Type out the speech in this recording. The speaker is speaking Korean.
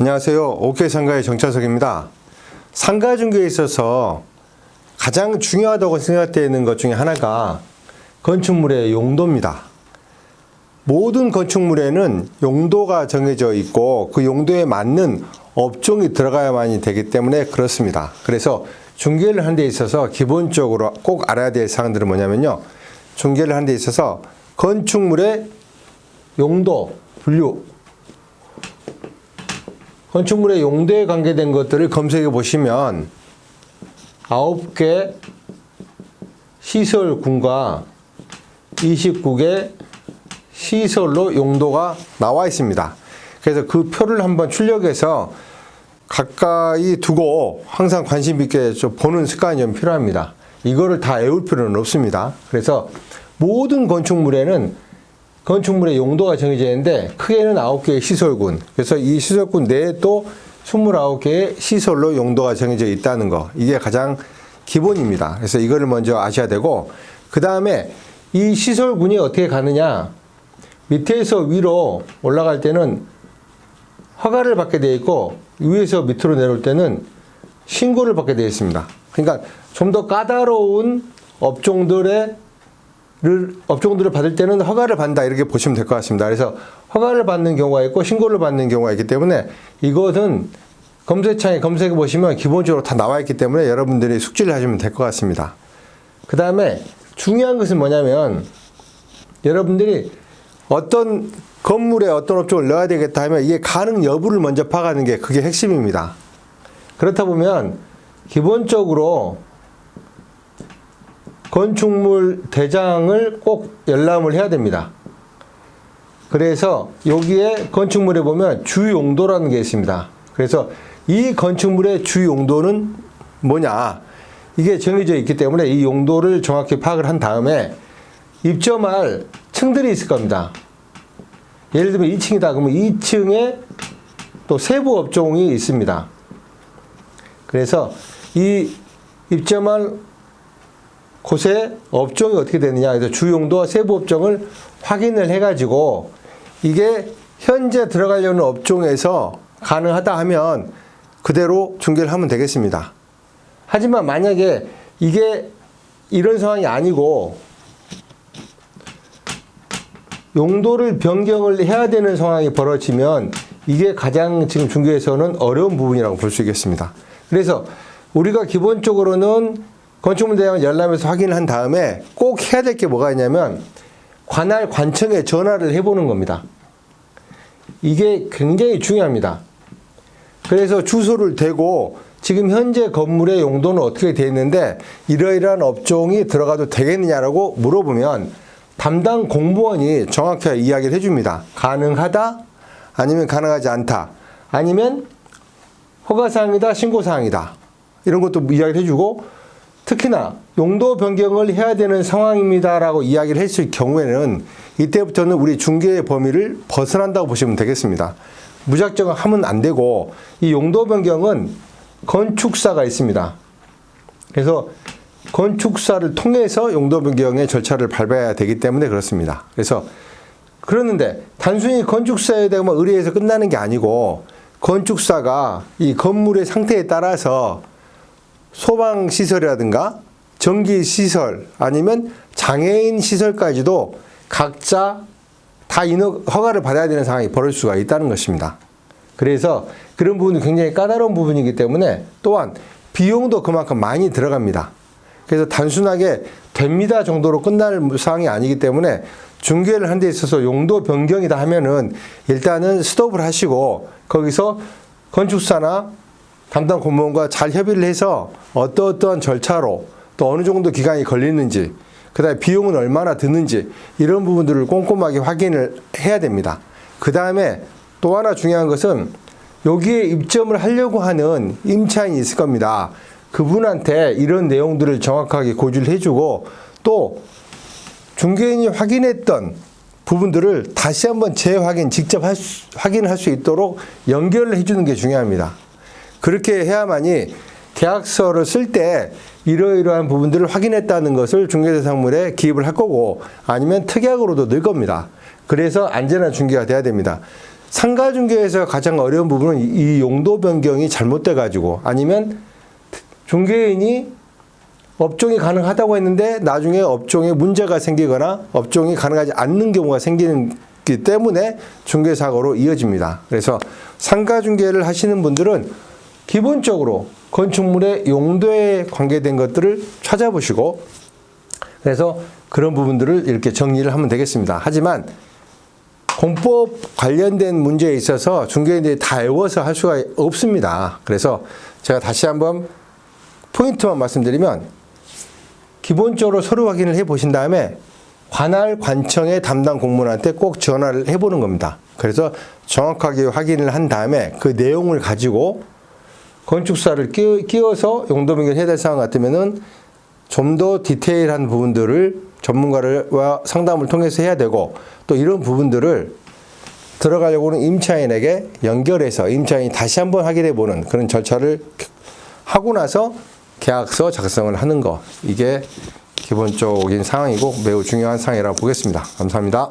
안녕하세요. OK 상가의 정차석입니다. 상가 중개에 있어서 가장 중요하다고 생각되는 것 중에 하나가 건축물의 용도입니다. 모든 건축물에는 용도가 정해져 있고 그 용도에 맞는 업종이 들어가야만이 되기 때문에 그렇습니다. 그래서 중개를 하는 데 있어서 기본적으로 꼭 알아야 될 사항들은 뭐냐면요. 중개를 하는 데 있어서 건축물의 용도, 분류, 건축물의 용도에 관계된 것들을 검색해 보시면 아홉 개 시설군과 29개 시설로 용도가 나와 있습니다. 그래서 그 표를 한번 출력해서 가까이 두고 항상 관심 있게 좀 보는 습관이 좀 필요합니다. 이거를 다 외울 필요는 없습니다. 그래서 모든 건축물에는 건축물의 용도가 정해져 있는데 크게는 9개의 시설군. 그래서 이 시설군 내에 또 29개의 시설로 용도가 정해져 있다는 거. 이게 가장 기본입니다. 그래서 이거를 먼저 아셔야 되고 그 다음에 이 시설군이 어떻게 가느냐 밑에서 위로 올라갈 때는 허가를 받게 되어 있고 위에서 밑으로 내려올 때는 신고를 받게 되어 있습니다. 그러니까 좀 더 까다로운 업종들의 를 업종들을 받을 때는 허가를 받는다 이렇게 보시면 될 것 같습니다. 그래서 허가를 받는 경우가 있고 신고를 받는 경우가 있기 때문에 이것은 검색창에 검색해 보시면 기본적으로 다 나와 있기 때문에 여러분들이 숙지를 하시면 될 것 같습니다. 그 다음에 중요한 것은 뭐냐면 여러분들이 어떤 건물에 어떤 업종을 넣어야 되겠다 하면 이게 가능 여부를 먼저 파악하는 게 그게 핵심입니다. 그렇다 보면 기본적으로 건축물 대장을 꼭 열람을 해야 됩니다. 그래서 여기에 건축물에 보면 주용도라는 게 있습니다. 그래서 이 건축물의 주용도는 뭐냐? 이게 정해져 있기 때문에 이 용도를 정확히 파악을 한 다음에 입점할 층들이 있을 겁니다. 예를 들면 2층이다 그러면 2층에 또 세부 업종이 있습니다. 그래서 이 입점할 곳의 업종이 어떻게 되느냐 주용도와 세부 업종을 확인을 해가지고 이게 현재 들어가려는 업종에서 가능하다 하면 그대로 중개를 하면 되겠습니다. 하지만 만약에 이게 이런 상황이 아니고 용도를 변경을 해야 되는 상황이 벌어지면 이게 가장 지금 중개에서는 어려운 부분이라고 볼 수 있겠습니다. 그래서 우리가 기본적으로는 건축물 대장을 열람해서 확인을 한 다음에 꼭 해야 될 게 뭐가 있냐면 관할 관청에 전화를 해보는 겁니다. 이게 굉장히 중요합니다. 그래서 주소를 대고 지금 현재 건물의 용도는 어떻게 되어 있는데 이러이러한 업종이 들어가도 되겠느냐라고 물어보면 담당 공무원이 정확하게 이야기를 해줍니다. 가능하다? 아니면 가능하지 않다? 아니면 허가사항이다? 신고사항이다? 이런 것도 이야기를 해주고 특히나 용도 변경을 해야 되는 상황입니다라고 이야기를 했을 경우에는 이때부터는 우리 중개의 범위를 벗어난다고 보시면 되겠습니다. 무작정 하면 안 되고 이 용도 변경은 건축사가 있습니다. 그래서 건축사를 통해서 용도 변경의 절차를 밟아야 되기 때문에 그렇습니다. 그래서 그러는데 단순히 건축사에 대한 의뢰해서 끝나는 게 아니고 건축사가 이 건물의 상태에 따라서 소방 시설이라든가 전기 시설 아니면 장애인 시설까지도 각자 다 인허, 허가를 받아야 되는 상황이 벌어질 수가 있다는 것입니다. 그래서 그런 부분이 굉장히 까다로운 부분이기 때문에 또한 비용도 그만큼 많이 들어갑니다. 그래서 단순하게 됩니다 정도로 끝날 상황이 아니기 때문에 중개를 한 데 있어서 용도 변경이다 하면은 일단은 스톱을 하시고 거기서 건축사나 담당 공무원과 잘 협의를 해서 어떠어떠한 절차로 또 어느 정도 기간이 걸리는지 그다음에 비용은 얼마나 드는지 이런 부분들을 꼼꼼하게 확인을 해야 됩니다. 그 다음에 또 하나 중요한 것은 여기에 입점을 하려고 하는 임차인이 있을 겁니다. 그분한테 이런 내용들을 정확하게 고지를 해주고 또 중개인이 확인했던 부분들을 다시 한번 재확인, 직접 할 수, 확인할 수 있도록 연결을 해주는 게 중요합니다. 그렇게 해야만이 계약서를 쓸 때 이러이러한 부분들을 확인했다는 것을 중개대상물에 기입을 할 거고 아니면 특약으로도 넣을 겁니다. 그래서 안전한 중개가 돼야 됩니다. 상가 중개에서 가장 어려운 부분은 이- 이 용도 변경이 잘못돼 가지고 아니면 중개인이 업종이 가능하다고 했는데 나중에 업종에 문제가 생기거나 업종이 가능하지 않는 경우가 생기는 기 때문에 중개 사고로 이어집니다. 그래서 상가 중개를 하시는 분들은 기본적으로 건축물의 용도에 관계된 것들을 찾아보시고 그래서 그런 부분들을 이렇게 정리를 하면 되겠습니다. 하지만 공법 관련된 문제에 있어서 중개인들이 다 외워서 할 수가 없습니다. 그래서 제가 다시 한번 포인트만 말씀드리면 기본적으로 서류 확인을 해 보신 다음에 관할 관청의 담당 공무원한테 꼭 전화를 해 보는 겁니다. 그래서 정확하게 확인을 한 다음에 그 내용을 가지고 건축사를 끼워- 끼워 서 용도 변경을 해야 될 상황 같으면은 좀 더 디테일한 부분들을 전문가와 상담을 통해서 해야 되고 또 이런 부분들을 들어가려고는 임차인에게 연결해서 임차인이 다시 한번 확인해 보는 그런 절차를 하고 나서 계약서 작성을 하는 거 이게 기본적인 상황이고 매우 중요한 상황이라고 보겠습니다. 감사합니다.